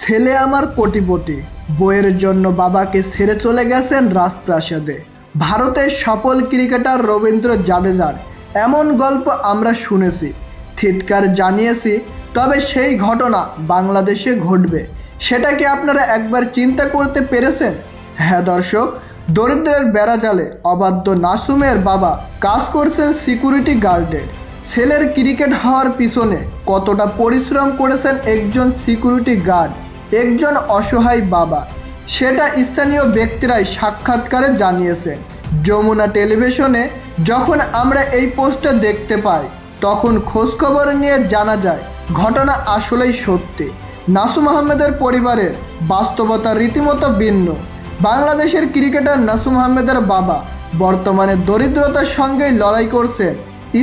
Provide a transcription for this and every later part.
ছেলে আমার কোটিপতি। বইয়ের জন্য বাবাকে ছেড়ে চলে গেছেন রাজপ্রাসাদে। ভারতের সফল ক্রিকেটার রবীন্দ্র জাদেজার। এমন গল্প আমরা শুনেছি, থিতকার জানিয়েছি, তবে সেই ঘটনা বাংলাদেশে ঘটবে। সেটা কি আপনারা একবার চিন্তা করতে পেরেছেন? হ্যাঁ দর্শক, দরিদ্রের বেড়াজালে অবাধ্য নাসুমের বাবা কাজ করছেন সিকিউরিটি গার্ডের ছেলের ক্রিকেট হওয়ার পিছনে কতটা পরিশ্রম করেছেন একজন সিকিউরিটি গার্ড? একজন অসহায় বাবা। সেটা স্থানীয় ব্যক্তিরাই সাক্ষাৎকারে জানিয়েছেন। যমুনা টেলিভিশনে যখন আমরা এই পোস্টটা দেখতে পাই, তখন খোঁজখবর নিয়ে জানা যায়, ঘটনা আসলেই সত্যি। নাসুম আহমেদের পরিবারের বাস্তবতা রীতিমতো ভিন্ন। বাংলাদেশের ক্রিকেটার নাসুম আহমেদের বাবা বর্তমানে দরিদ্রতার সঙ্গেই লড়াই করছেন।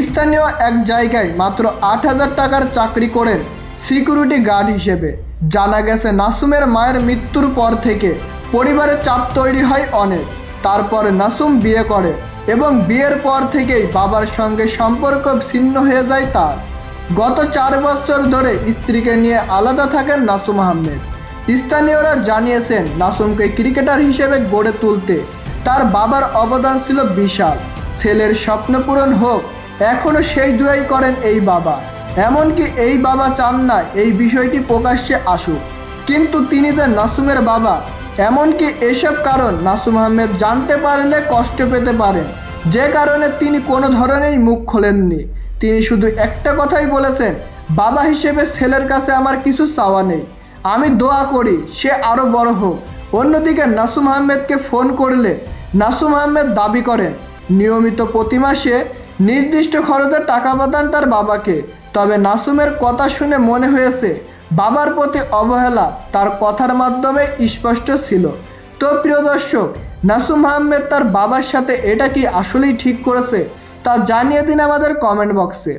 স্থানীয় এক জায়গায় মাত্র আট হাজার টাকার চাকরি করেন সিকিউরিটি গার্ড হিসেবে। জানা গেছে, নাসুমের মায়ের মৃত্যুর পর থেকে পরিবারে চাপ তৈরি হয় অনেক। তারপর নাসুম বিয়ে করে এবং বিয়ের পর থেকেই বাবার সঙ্গে সম্পর্ক ছিন্ন হয়ে যায় তার। গত চার বছর ধরে স্ত্রীকে নিয়ে আলাদা থাকেন নাসুম আহমেদ। স্থানীয়রা জানিয়েছেন, নাসুমকে ক্রিকেটার হিসেবে গড়ে তুলতে তার বাবার অবদান ছিল বিশাল। ছেলের স্বপ্ন পূরণ হোক এখনও সেই দুয়াই করেন এই বাবা। এমনকি এই বাবা চান না এই বিষয়টি প্রকাশ্যে আসুক। কিন্তু তিনি যে নাসুমের বাবা, এমনকি এসব কারণ নাসুম আহমেদ জানতে পারলে কষ্ট পেতে পারেন। যে কারণে তিনি কোনো ধরনেরই মুখ খোলেননি। তিনি শুধু একটা কথাই বলেছেন, বাবা হিসেবে ছেলের কাছে আমার কিছু চাওয়া নেই। আমি দোয়া করি, সে আরও বড় হোক। অন্যদিকে নাসুম আহমেদকে ফোন করলে নাসুম আহমেদ দাবি করেন, নিয়মিত প্রতি মাসে নির্দিষ্ট খরচে টাকা প্রদান তার বাবাকে। তবে নাসুমের কথা শুনে মনে হয়েছে, বাবার প্রতি অবহেলা তার কথার মাধ্যমে স্পষ্ট ছিল। তো প্রিয় দর্শক, নাসুম আহমেদ তার বাবার সাথে এটা কি আসলেই ঠিক করেছে, তা জানিয়ে দিন আমাদের কমেন্ট বক্সে।